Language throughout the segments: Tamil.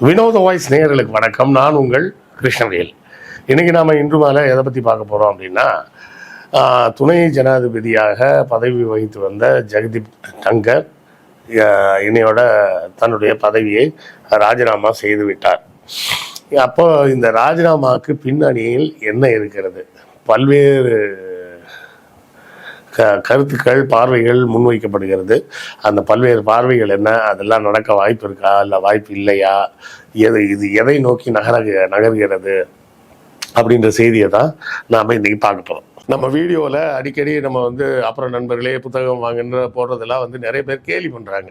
வினோத வாய்ஸ் நேயர்களுக்கு வணக்கம். நான் உங்கள் கிருஷ்ணவேல். இன்னைக்கு நாம் இன்று மேலே எதை பற்றி பார்க்க போகிறோம் அப்படின்னா துணை ஜனாதிபதியாக பதவி வகித்து வந்த ஜெகதீப் டங்கர் ஆஹ், இன்னையோட தன்னுடைய பதவியை ராஜினாமா செய்து விட்டார். அப்போ இந்த ராஜினாமாவுக்கு பின்னணியில் என்ன இருக்கிறது? பல்வேறு க கருத்துக்கள் பார்வைகள் முன்வைக்கப்படுகிறது. அந்த பல்வேறு பார்வைகள் என்ன? அதெல்லாம் நடக்க வாய்ப்பு இருக்கா? இல்லை வாய்ப்பு இல்லையா? எது இது எதை நோக்கி நகர நகர்கிறது? அப்படின்ற செய்தியை தான் நாம் இன்றைக்கி பார்க்க போகிறோம் நம்ம வீடியோவில் அடிக்கடி நம்ம வந்து அப்புறம் நண்பர்களே புத்தகம் வாங்குன்ற போடுறதெல்லாம் வந்து நிறைய பேர் கேலி பண்ணுறாங்க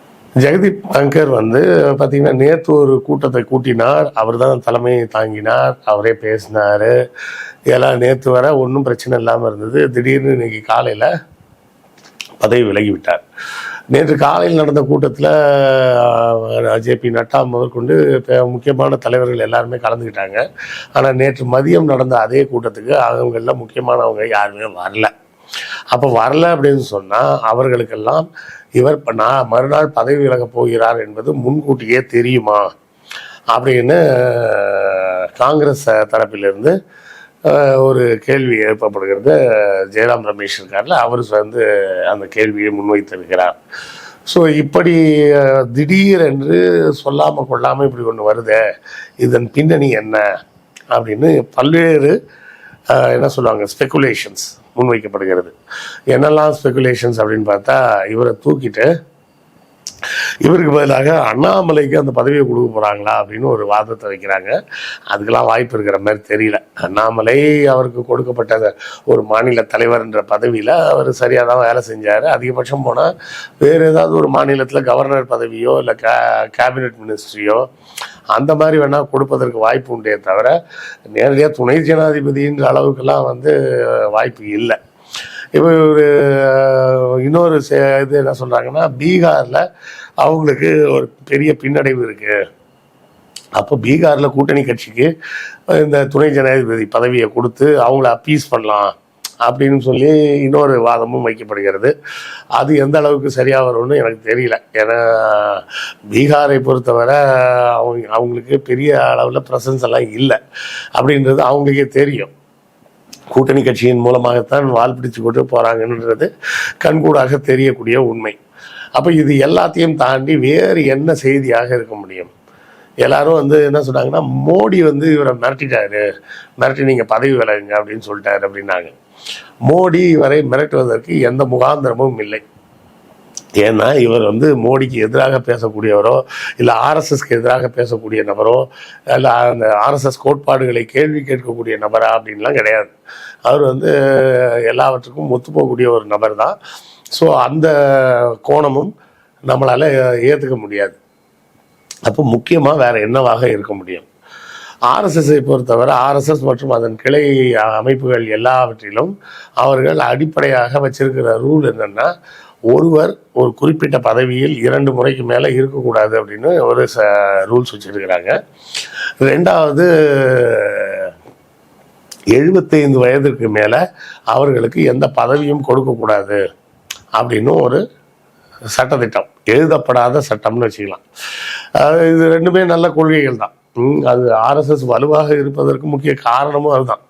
ஜெகதீப் தங்கர் வந்து பார்த்தீங்கன்னா நேற்று ஒரு கூட்டத்தை கூட்டினார். அவர் தான் தலைமையை தாங்கினார். அவரே பேசினார். எல்லாம் நேற்று வர ஒன்றும் பிரச்சனை இல்லாமல் இருந்தது. திடீர்னு இன்னைக்கு காலையில் பதவி விலகி விட்டார் நேற்று காலையில் நடந்த கூட்டத்தில் ஜேபி நட்டா முதற்கொண்டு முக்கியமான தலைவர்கள் எல்லாருமே கலந்துக்கிட்டாங்க. ஆனால் நேற்று மதியம் நடந்த அதே கூட்டத்துக்கு அவங்களில் முக்கியமானவங்க யாருமே வரல. அப்போ வரல அப்படின்னு சொன்னால் அவர்களுக்கெல்லாம் இவர் இப்போ நான் மறுநாள் பதவி விலகப் போகிறார் என்பது முன்கூட்டியே தெரியுமா? அப்படின்னு காங்கிரஸ் தரப்பிலிருந்து ஒரு கேள்வி எழுப்பப்படுகிறது. ஜெயராம் ரமேஷ் இருக்கார்ல அவர் வந்து அந்த கேள்வியை முன்வைத்திருக்கிறார். ஸோ இப்படி திடீரென்று சொல்லாமல் கொள்ளாமல் இப்படி ஒன்று வருதே இதன் பின்னணி என்ன? அப்படின்னு பல்வேறு என்ன சொல்லுவாங்க ஸ்பெகுலேஷன்ஸ் முன்வைக்கப்படுகிறது. என்னெல்லாம் ஸ்பெகுலேஷன்ஸ் அப்படின்னு பார்த்தா இவரை தூக்கிட்டு இவருக்கு பதிலாக அண்ணாமலைக்கு அந்த பதவியை கொடுக்க போகிறாங்களா அப்படின்னு ஒரு வாதத்தை வைக்கிறாங்க. அதுக்கெல்லாம் வாய்ப்பு இருக்கிற மாதிரி தெரியல. அண்ணாமலை அவருக்கு கொடுக்கப்பட்ட ஒரு மாநில தலைவர்ன்ற பதவியில் அவர் சரியாக தான் வேலை செஞ்சார். அதிகபட்சம் போனால் வேறு ஏதாவது ஒரு மாநிலத்தில் கவர்னர் பதவியோ இல்லை கே கேபினெட் மினிஸ்ட்ரியோ அந்த மாதிரி வேணால் கொடுப்பதற்கு வாய்ப்பு உண்டே தவிர நேரடியாக துணை ஜனாதிபதின்ற அளவுக்கெல்லாம் வந்து வாய்ப்பு இல்லை. இப்போ ஒரு இன்னொரு இது என்ன சொல்கிறாங்கன்னா பீகாரில் அவங்களுக்கு ஒரு பெரிய பின்னடைவு இருக்குது அப்போ பீகாரில் கூட்டணி கட்சிக்கு இந்த துணை ஜனாதிபதி பதவியை கொடுத்து அவங்கள அப்பீஸ் பண்ணலாம். அப்படின்னு சொல்லி இன்னொரு வாதமும் வைக்கப்படுகிறது. அது எந்த அளவுக்கு சரியாக வரும்னு எனக்கு தெரியல. ஏன்னா பீகாரை பொறுத்தவரை அவங்க அவங்களுக்கு பெரிய அளவில் ப்ரெசன்ஸ் எல்லாம் இல்லை. அப்படின்றது அவங்களுக்கே தெரியும். கூட்டணி கட்சியின் மூலமாகத்தான் வால் பிடிச்சு கொண்டு போகிறாங்கன்றது கண்கூடாக தெரியக்கூடிய உண்மை. அப்போ இது எல்லாத்தையும் தாண்டி வேறு என்ன செய்தியாக இருக்க முடியும்? எல்லாரும் வந்து என்ன சொன்னாங்கன்னா மோடி வந்து இவரை மிரட்டிட்டாரு. மிரட்டி நீங்கள் பதவி விலகுங்க அப்படின்னு சொல்லிட்டாரு அப்படின்னாங்க. மோடி இவரை மிரட்டுவதற்கு எந்த முகாந்திரமும் இல்லை. ஏன்னா இவர் வந்து மோடிக்கு எதிராக பேசக்கூடியவரோ இல்லை ஆர்எஸ்எஸ்க்கு எதிராக பேசக்கூடிய நபரோ இல்லை அந்த ஆர்எஸ்எஸ் கோட்பாடுகளை கேள்வி கேட்கக்கூடிய நபரா அப்படின்லாம் கிடையாது. அவர் வந்து எல்லாவற்றுக்கும் ஒத்துப்போகக்கூடிய ஒரு நபர் தான் ஸோ அந்த கோணமும் நம்மளால் ஏற்றுக்க முடியாது. அப்போ முக்கியமாக வேற என்னவாக இருக்க முடியும்? ஆர்எஸ்எஸ்ஸை பொறுத்தவரை ஆர்எஸ்எஸ் மற்றும் அதன் கிளை அமைப்புகள் எல்லாவற்றிலும் அவர்கள் அடிப்படையாக வச்சிருக்கிற ரூல் என்னென்னா ஒருவர் ஒரு குறிப்பிட்ட பதவியில் இரண்டு முறைக்கு மேலே இருக்கக்கூடாது அப்படின்னு ஒரு ச ரூல்ஸ் வச்சுருக்கிறாங்க. ரெண்டாவது எழுபத்தைந்து வயதிற்கு மேலே அவர்களுக்கு எந்த பதவியும் கொடுக்கக்கூடாது அப்படின்னு ஒரு சட்டத்திட்டம். எழுதப்படாத சட்டம்னு வச்சுக்கலாம். இது ரெண்டுமே நல்ல கொள்கைகள் தான் அது ஆர்எஸ்எஸ் வலுவாக இருப்பதற்கு முக்கிய காரணமும் அதுதான்.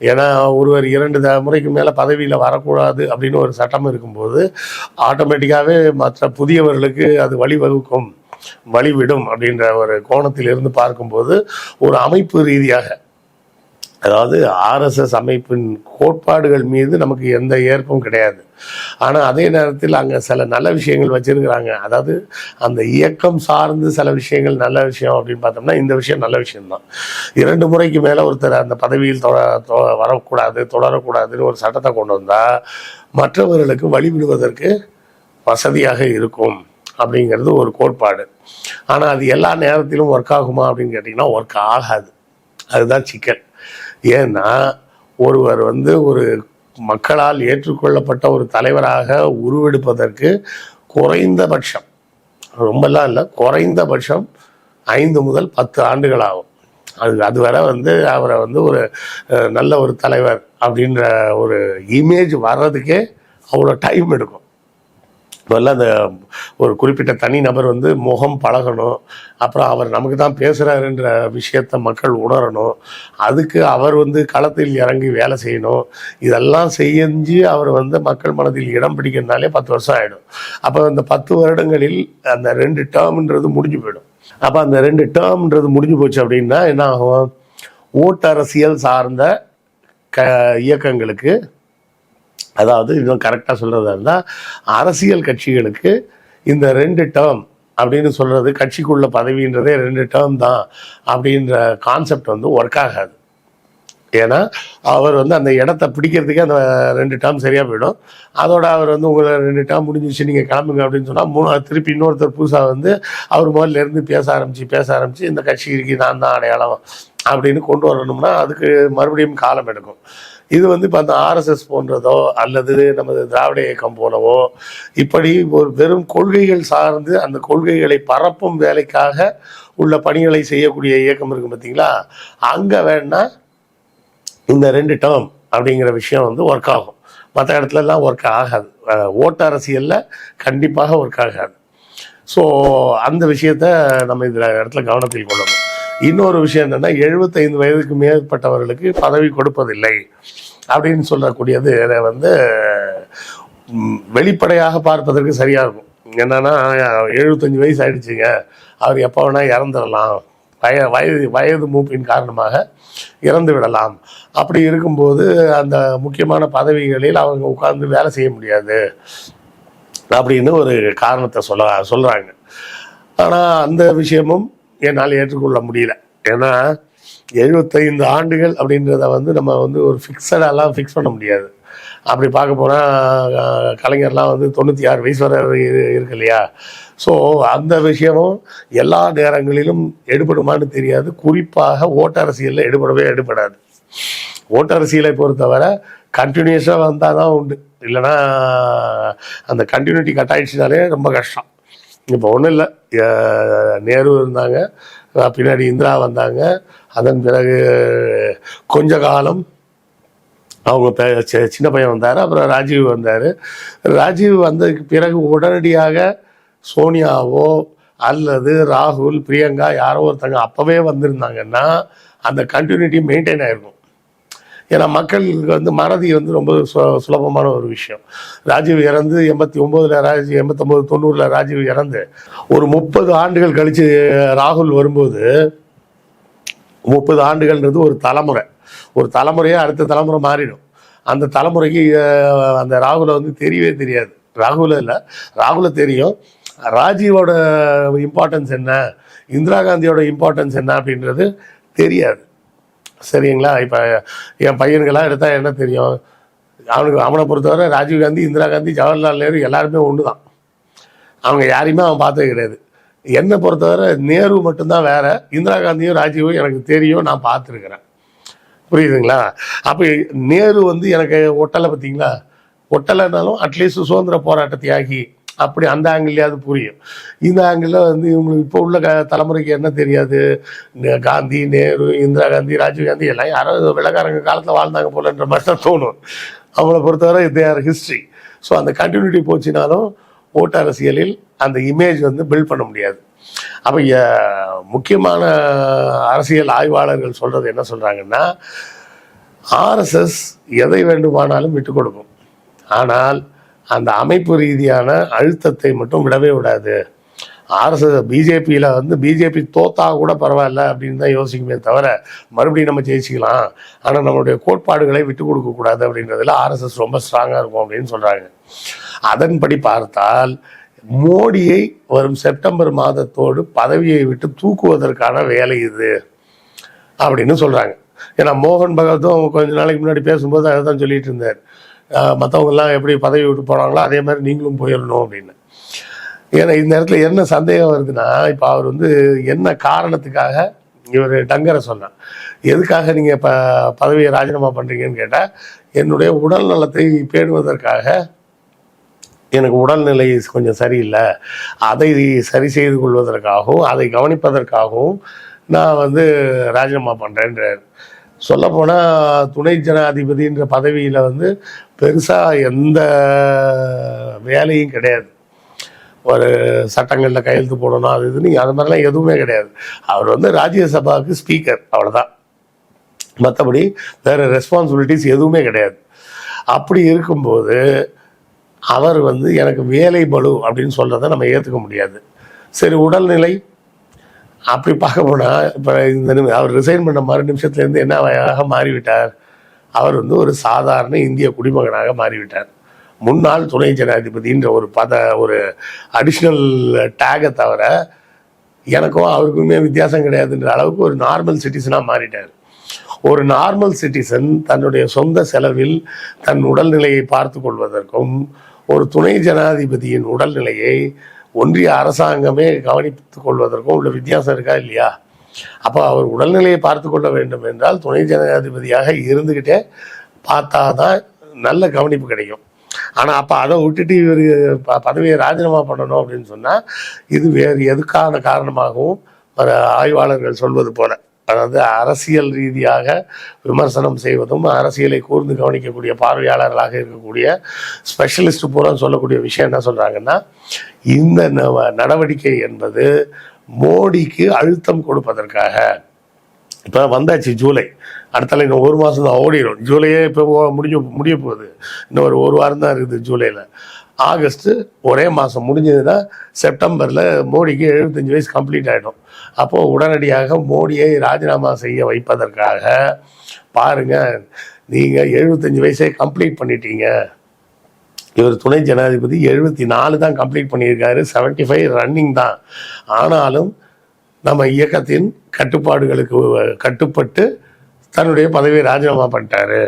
ஏன்னா ஒருவர் இரண்டு முறைக்கு மேலே பதவியில் வரக்கூடாது அப்படின்னு ஒரு சட்டம் இருக்கும்போது ஆட்டோமேட்டிக்காகவே மற்ற புதியவர்களுக்கு அது வழிவகுக்கும் வழிவிடும் அப்படின்ற ஒரு கோணத்தில் இருந்து பார்க்கும்போது ஒரு அமைப்பு ரீதியாக அதாவது ஆர்எஸ்எஸ் அமைப்பின் கோட்பாடுகள் மீது நமக்கு எந்த ஏற்பும் கிடையாது. ஆனால் அதே நேரத்தில் அங்கே சில நல்ல விஷயங்கள் வச்சுருக்கிறாங்க. அதாவது அந்த இயக்கம் சார்ந்து சில விஷயங்கள் நல்ல விஷயம் அப்படின்னு பார்த்தோம்னா இந்த விஷயம் நல்ல விஷயம்தான். இரண்டு முறைக்கு மேலே ஒருத்தர் அந்த பதவியில் தொ- வரக்கூடாது தொடரக்கூடாதுன்னு ஒரு சட்டத்தை கொண்டு வந்தால் மற்றவர்களுக்கு வழிவிடுவதற்கு வசதியாக இருக்கும் அப்படிங்கிறது ஒரு கோட்பாடு. ஆனால் அது எல்லா நேரத்திலும் ஒர்க் ஆகுமா அப்படின்னு கேட்டிங்கன்னா ஒர்க் ஆகாது. அதுதான் சிக்கல். ஏன்னா ஒருவர் வந்து ஒரு மக்களால் ஏற்றுக்கொள்ளப்பட்ட ஒரு தலைவராக உருவெடுப்பதற்கு குறைந்தபட்சம் ரொம்பலாம் இல்லை குறைந்தபட்சம் ஐந்து முதல் பத்து ஆண்டுகள் ஆகும் அது அதுவரை வந்து அவரை வந்து ஒரு நல்ல ஒரு தலைவர் அப்படின்ற ஒரு இமேஜ் வர்றதுக்கே அவ்வளோ டைம் எடுக்கும். முதல்ல அந்த ஒரு குறிப்பிட்ட தனி நபர் வந்து முகம் பழகணும். அப்புறம் அவர் நமக்கு தான் பேசுகிறாருன்ற விஷயத்த மக்கள் உணரணும். அதுக்கு அவர் வந்து களத்தில் இறங்கி வேலை செய்யணும். இதெல்லாம் செஞ்சு அவர் வந்து மக்கள் மனதில் இடம் பிடிக்கிறதுனாலே பத்து வருஷம் ஆகிடும் அப்போ அந்த பத்து வருடங்களில் அந்த ரெண்டு டேர்ம்ன்றது முடிஞ்சு போயிடும். அப்போ அந்த ரெண்டு டேர்ம்ன்றது முடிஞ்சு போச்சு அப்படின்னா என்ன ஆகும்? ஓட்டரசியல் சார்ந்த க இயக்கங்களுக்கு அதாவது இன்னும் கரெக்டாக சொல்கிறதா இருந்தால் அரசியல் கட்சிகளுக்கு இந்த ரெண்டு டேர்ம் அப்படின்னு சொல்கிறது கட்சிக்குள்ள பதவின்றதே ரெண்டு டேர்ம் தான் அப்படின்ற கான்செப்ட் வந்து ஒர்க் ஆகாது. ஏன்னா அவர் வந்து அந்த இடத்த பிடிக்கிறதுக்கே அந்த ரெண்டு டேர்ம் சரியாக போயிடும். அதோட அவர் வந்து உங்களை ரெண்டு டேர்ம் முடிஞ்சிச்சு நீங்கள் கிளம்புங்க அப்படின்னு சொன்னால் மூணு திருப்பி இன்னொருத்தர் புதுசாக வந்து அவர் முதல்ல இருந்து பேச ஆரம்பிச்சு பேச ஆரம்பிச்சு இந்த கட்சிக்கு நான் தான் அடையாளம் அப்படின்னு கொண்டு வரணும்னா அதுக்கு மறுபடியும் காலம் எடுக்கும். இது வந்து இப்போ அந்த ஆர்எஸ்எஸ் போன்றதோ அல்லது நமது திராவிட இயக்கம் போலவோ இப்படி ஒரு வெறும் கொள்கைகள் சார்ந்து அந்த கொள்கைகளை பரப்பும் வேலைக்காக உள்ள பணிகளை செய்யக்கூடிய இயக்கம் இருக்கு பார்த்தீங்களா அங்கே வேணா இந்த ரெண்டு டேர்ம் அப்படிங்கிற விஷயம் வந்து ஒர்க் ஆகும். மற்ற இடத்துலலாம் ஒர்க் ஆகாது. ஓட்டு அரசியலில் கண்டிப்பாக ஒர்க் ஆகாது. ஸோ அந்த விஷயத்த நம்ம இதில் இடத்துல கவனத்தில் கொள்ளணும். இன்னொரு விஷயம் என்னென்னா எழுபத்தைந்து வயதுக்கு மேற்பட்டவர்களுக்கு பதவி கொடுப்பதில்லை அப்படின்னு சொல்லக்கூடியது வந்து வெளிப்படையாக பார்ப்பதற்கு சரியாக இருக்கும். என்னன்னா எழுபத்தஞ்சு வயசு ஆயிடுச்சுங்க. அவர் எப்போ வேணால் இறந்துடலாம். வய வயது வயது மூப்பின் காரணமாக இறந்து விடலாம். அப்படி இருக்கும்போது அந்த முக்கியமான பதவிகளில் அவங்க உட்கார்ந்து வேலை செய்ய முடியாது அப்படின்னு ஒரு காரணத்தை சொல்ல சொல்கிறாங்க ஆனால் அந்த விஷயமும் என்னால் ஏற்றுக்கொள்ள முடியல. ஏன்னா எழுபத்தைந்து ஆண்டுகள் அப்படின்றத வந்து நம்ம வந்து ஒரு ஃபிக்ஸடாலாம் ஃபிக்ஸ் பண்ண முடியாது. அப்படி பார்க்க போனால் கலைஞர்லாம் வந்து தொண்ணூற்றி ஆறு வயசு வர இருக்கு இல்லையா? ஸோ அந்த விஷயமும் எல்லா நேரங்களிலும் எடுபடுமான்னு தெரியாது. குறிப்பாக ஓட்டரசியலில் எடுபடவே எடுபடாது. ஓட்டரசியலை பொறுத்தவரை கண்டினியூஸாக வந்தால் தான் உண்டு. இல்லைன்னா அந்த கண்டினியூட்டி கட் ஆயிடுச்சுனாலே ரொம்ப கஷ்டம். இப்போ ஒன்றும் இல்லை. நேரு இருந்தாங்க பின்னாடி இந்திரா வந்தாங்க. அதன் பிறகு கொஞ்ச காலம் அவங்க சின்ன பையன் வந்தார் அப்புறம் ராஜீவ் வந்தார். ராஜீவ் வந்ததுக்கு பிறகு உடனடியாக சோனியாவோ அல்லது ராகுல் பிரியங்கா யாரோ ஒருத்தங்க அப்போவே வந்திருந்தாங்கன்னா அந்த கண்டினியூட்டி மெயின்டைன் ஆகிருக்கும் ஏன்னா மக்களுக்கு வந்து மறதி வந்து ரொம்ப சு- சுலபமான ஒரு விஷயம். ராஜீவ் இறந்து எண்பத்தி ஒம்போதில் ராஜீவ் எண்பத்தொம்போது தொண்ணூறில் ராஜீவ் இறந்து ஒரு முப்பது ஆண்டுகள் கழித்து ராகுல் வரும்போது முப்பது ஆண்டுகள்ன்றது ஒரு தலைமுறை. ஒரு தலைமுறையாக அடுத்த தலைமுறை மாறிடும். அந்த தலைமுறைக்கு அந்த ராகுலை வந்து தெரியவே தெரியாது. ராகுல இல்லை. ராகுல தெரியும். ராஜீவோட இம்பார்ட்டன்ஸ் என்ன? இந்திரா காந்தியோட இம்பார்ட்டன்ஸ் என்ன அப்படின்றது தெரியாது. சரிங்களா? இப்போ என் பையனுக்கெல்லாம் எடுத்தால் என்ன தெரியும்? அவனுக்கு அவனை பொறுத்தவரை ராஜீவ் காந்தி இந்திரா காந்தி ஜவஹர்லால் நேரு எல்லாருமே ஒன்று தான் அவங்க யாரையுமே அவன் பார்த்தது கிடையாது. என்னை பொறுத்தவரை நேரு மட்டும்தான் வேற இந்திரா காந்தியும் ராஜீவும் எனக்கு தெரியும் நான் பார்த்துருக்குறேன். புரியுதுங்களா? அப்போ நேரு வந்து எனக்கு ஒட்டலை பார்த்தீங்களா? ஒட்டலைனாலும் அட்லீஸ்ட் சுதந்திர போராட்ட தியாகி அப்படி அந்த ஆங்கிள்லையாவது புரியும். இந்த ஆங்கிளில் வந்து இவங்களுக்கு இப்போ உள்ள க தலைமுறைக்கு என்ன தெரியாது? காந்தி நேரு இந்திரா காந்தி ராஜீவ் காந்தி எல்லாம் யாரோ வெள்ளக்காரங்க காலத்தில் வாழ்ந்தாங்க போலன்ற மாதிரி தான் தோணும். அவங்கள பொறுத்தவரை தே ஆர் ஹிஸ்ட்ரி ஸோ அந்த கண்டினியூட்டி போச்சுனாலும் ஓட்டு அரசியலில் அந்த இமேஜ் வந்து பில்ட் பண்ண முடியாது. அப்போ முக்கியமான அரசியல் ஆய்வாளர்கள் சொல்கிறது என்ன சொல்கிறாங்கன்னா ஆர்எஸ்எஸ் எதை வேண்டுமானாலும் விட்டு கொடுக்கும். ஆனால் அந்த அமைப்பு ரீதியான அழுத்தத்தை மட்டும் விடவே விடாது. ஆர்எஸ்எஸ் பிஜேபியில் வந்து பிஜேபி தோத்தா கூட பரவாயில்ல அப்படின்னு தான் யோசிக்குமே தவிர மறுபடியும் நம்ம ஜெயிச்சிக்கலாம். ஆனால் நம்மளுடைய கோட்பாடுகளை விட்டு கொடுக்கக்கூடாது அப்படின்றதுல ஆர்எஸ்எஸ் ரொம்ப ஸ்ட்ராங்காக இருக்கும் அப்படின்னு சொல்கிறாங்க அதன்படி பார்த்தால் மோடியை வரும் செப்டம்பர் மாதத்தோடு பதவியை விட்டு தூக்குவதற்கான வேலை இது அப்படின்னு சொல்கிறாங்க ஏன்னா மோகன் பகவத்தும் கொஞ்ச நாளைக்கு முன்னாடி பேசும்போது அதை தான் சொல்லிட்டு இருந்தார். மற்றவங்கெல்லாம் எப்படி பதவி விட்டு போனாங்களோ அதே மாதிரி நீங்களும் போயிடணும் அப்படின்னு. ஏன்னா இந்த இடத்துல என்ன சந்தேகம் வருதுன்னா இப்போ அவர் வந்து என்ன காரணத்துக்காக இவர் டங்கரை சொன்னார். எதுக்காக நீங்கள் இப்போ பதவியை ராஜினாமா பண்ணுறீங்கன்னு கேட்டால் என்னுடைய உடல் நலத்தை பேணுவதற்காக எனக்கு உடல்நிலை கொஞ்சம் சரியில்லை. அதை சரி செய்து கொள்வதற்காகவும் அதை கவனிப்பதற்காகவும் நான் வந்து ராஜினாமா பண்ணுறேன்றார் சொல்லப்போனால் துணை ஜனாதிபதின்ற பதவியில் வந்து பெருசாக எந்த வேலையும் கிடையாது. ஒரு சட்டங்களில் கையெழுத்து போடணும் அது இதுன்னு அது மாதிரிலாம் எதுவுமே கிடையாது. அவர் வந்து ராஜ்யசபாவுக்கு ஸ்பீக்கர் அவ்வளோதான் மற்றபடி வேறு ரெஸ்பான்சிபிலிட்டிஸ் எதுவுமே கிடையாது. அப்படி இருக்கும்போது அவர் வந்து எனக்கு வேலை பலு அப்படின்னு சொல்கிறத நம்ம ஏற்றுக்க முடியாது. சரி உடல்நிலை அப்படி பார்க்க போனால் இப்போ இந்த அவர் ரிசைன் பண்ண மறு நிமிஷத்துலேருந்து என்னவாக மாறிவிட்டார்? அவர் வந்து ஒரு சாதாரண இந்திய குடிமகனாக மாறிவிட்டார். முன்னாள் துணை ஜனாதிபதின்ற ஒரு பத ஒரு அடிஷ்னல் டேகை தவிர எனக்கும் அவருக்குமே வித்தியாசம் கிடையாதுன்ற அளவுக்கு ஒரு நார்மல் சிட்டிசனாக மாறிட்டார். ஒரு நார்மல் சிட்டிசன் தன்னுடைய சொந்த செலவில் தன் உடல்நிலையை பார்த்து கொள்வதற்கும் ஒரு துணை ஜனாதிபதியின் உடல்நிலையை ஒன்றிய அரசாங்கமே கவனித்துக் கொள்வதற்கும் உள்ள வித்தியாசம் இருக்கா இல்லையா? அப்போ அவர் உடல்நிலையை பார்த்து கொள்ள வேண்டும் என்றால் துணை ஜனாதிபதியாக இருந்துக்கிட்டே பார்த்தா தான் நல்ல கவனிப்பு கிடைக்கும். ஆனால் அப்போ அதை விட்டுட்டு இவர் ப பதவியை ராஜினாமா பண்ணணும் அப்படின்னு சொன்னால் இது வேறு எதுக்கான காரணமாகவும் ஆய்வாளர்கள் சொல்வது போல. அதாவது அரசியல் ரீதியாக விமர்சனம் செய்வதும் அரசியலை கூர்ந்து கவனிக்கக்கூடிய பார்வையாளர்களாக இருக்கக்கூடிய ஸ்பெஷலிஸ்ட் பூரா சொல்லக்கூடிய விஷயம் என்ன சொல்கிறாங்கன்னா இந்த ந- நடவடிக்கை என்பது மோடிக்கு அழுத்தம் கொடுப்பதற்காக. இப்போ வந்தாச்சு ஜூலை. அடுத்தால இன்னும் ஒரு மாதம் தான் ஓடிடும் ஜூலையே இப்போ முடிஞ்சு முடிய போகுது. இன்னும் ஒரு ஒரு வாரம் தான் இருக்குது ஜூலையில் ஆகஸ்ட்டு ஒரே மாதம் முடிஞ்சதுன்னா செப்டம்பரில் மோடிக்கு எழுபத்தஞ்சு வயசு கம்ப்ளீட் ஆகிடும் அப்போது உடனடியாக மோடியை ராஜினாமா செய்ய வைப்பதற்காக பாருங்க நீங்கள் எழுபத்தஞ்சு வயசே கம்ப்ளீட் பண்ணிட்டீங்க. இவர் துணை ஜனாதிபதி எழுபத்தி நாலு தான் கம்ப்ளீட் பண்ணியிருக்காரு. 75 ஃபைவ் ரன்னிங் தான். ஆனாலும் நம்ம இயக்கத்தின் கட்டுப்பாடுகளுக்கு கட்டுப்பட்டு தன்னுடைய பதவியை ராஜினாமா பண்ணிட்டாரு.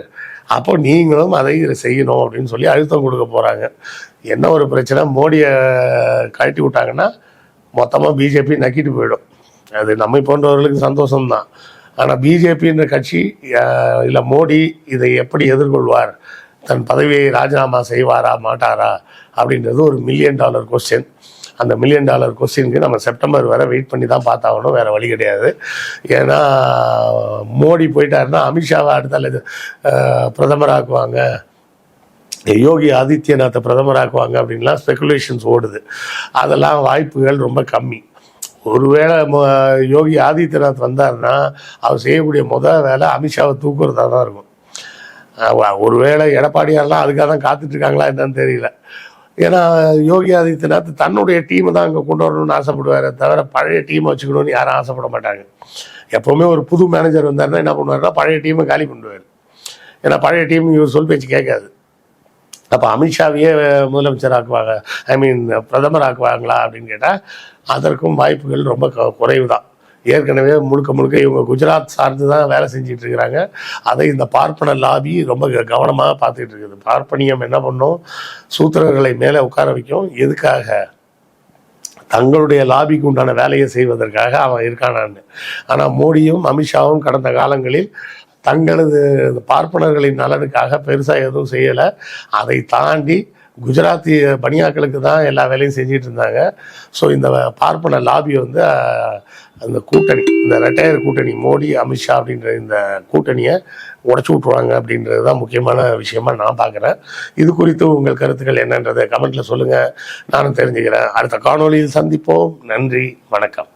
அப்போ நீங்களும் அதை செய்யணும் அப்படின்னு சொல்லி அழுத்தம் கொடுக்க போகிறாங்க என்ன ஒரு பிரச்சனை? மோடியை கழட்டி விட்டாங்கன்னா மொத்தமாக பிஜேபி நக்கிட்டு போயிடும். அது நம்மை போன்றவர்களுக்கு சந்தோஷம்தான். ஆனால் பிஜேபின்ற கட்சி இல்லை மோடி இதை எப்படி எதிர்கொள்வார்? தன் பதவியை ராஜினாமா செய்வாரா மாட்டாரா? அப்படின்றது ஒரு மில்லியன் டாலர் கொஸ்டின் அந்த மில்லியன் டாலர் கொஸ்டினுக்கு நம்ம செப்டம்பர் வரை வெயிட் பண்ணி தான் பார்த்தாகணும். வேறு வழி கிடையாது. ஏன்னா மோடி போயிட்டாருன்னா அமித்ஷாவை அடுத்தால பிரதமராக்குவாங்க. யோகி ஆதித்யநாத்தை பிரதமராக்குவாங்க அப்படின்லாம் ஸ்பெகுலேஷன்ஸ் ஓடுது. அதெல்லாம் வாய்ப்புகள் ரொம்ப கம்மி. ஒருவேளை யோகி ஆதித்யநாத் வந்தாருன்னா அவர் செய்யக்கூடிய முதல் வேலை அமித்ஷாவை தூக்குறதா தான் இருக்கும். ஒருவேளை எடப்பாடியாரெலாம் அதுக்காக தான் காத்துட்ருக்காங்களா என்னன்னு தெரியல. ஏன்னா யோகி ஆதித்யநாத் தன்னுடைய டீமை தான் அங்கே கொண்டு வரணும்னு ஆசைப்படுவார் தவிர பழைய டீமை வச்சுக்கணும்னு யாரும் ஆசைப்பட மாட்டாங்க. எப்போவுமே ஒரு புது மேனேஜர் வந்தாருன்னா என்ன பண்ணுவாருன்னா பழைய டீமை காலி பண்ணுவார் ஏன்னா பழைய டீம் இவர் சொல் பேச்சு கேட்காது. அப்போ அமித்ஷாவையே முதலமைச்சர் ஆக்குவாங்க ஐ மீன் பிரதமர் ஆக்குவாங்களா அப்படின்னு கேட்டால் அதற்கும் வாய்ப்புகள் ரொம்ப க- குறைவு தான் ஏற்கனவே முழுக்க முழுக்க இவங்க குஜராத் சார்ந்து தான் வேலை செஞ்சுட்டு இருக்கிறாங்க அதை இந்த பார்ப்பன லாபி ரொம்ப க- கவனமாக பார்த்துட்டு இருக்குது பார்ப்பனியம் என்ன பண்ணும்? சூத்திரர்களை மேலே உட்கார வைக்கும். எதுக்காக? தங்களுடைய லாபிக்கு உண்டான வேலையை செய்வதற்காக அவன் இருக்கானான்னு. ஆனால் மோடியும் அமித்ஷாவும் கடந்த காலங்களில் தங்களது பார்ப்பனர்களின் நலனுக்காக பெருசாக எதுவும் செய்யலை. அதை தாண்டி குஜராத்தி பனியாக்களுக்கு தான் எல்லா வேலையும் செஞ்சிட்டு இருந்தாங்க. ஸோ இந்த பார்ப்பன லாபி வந்து அந்த கூட்டணி இந்த ரெட்டையர் கூட்டணி மோடி அமித்ஷா அப்படின்ற இந்த கூட்டணியை உடச்சி விட்ருவாங்க அப்படின்றது தான் முக்கியமான விஷயமா நான் பார்க்குறேன். இது குறித்து உங்கள் கருத்துக்கள் என்னன்றதை கமெண்ட்டில் சொல்லுங்கள் நானும் தெரிஞ்சுக்கிறேன். அடுத்த காணொலியில் சந்திப்போம். நன்றி. வணக்கம்.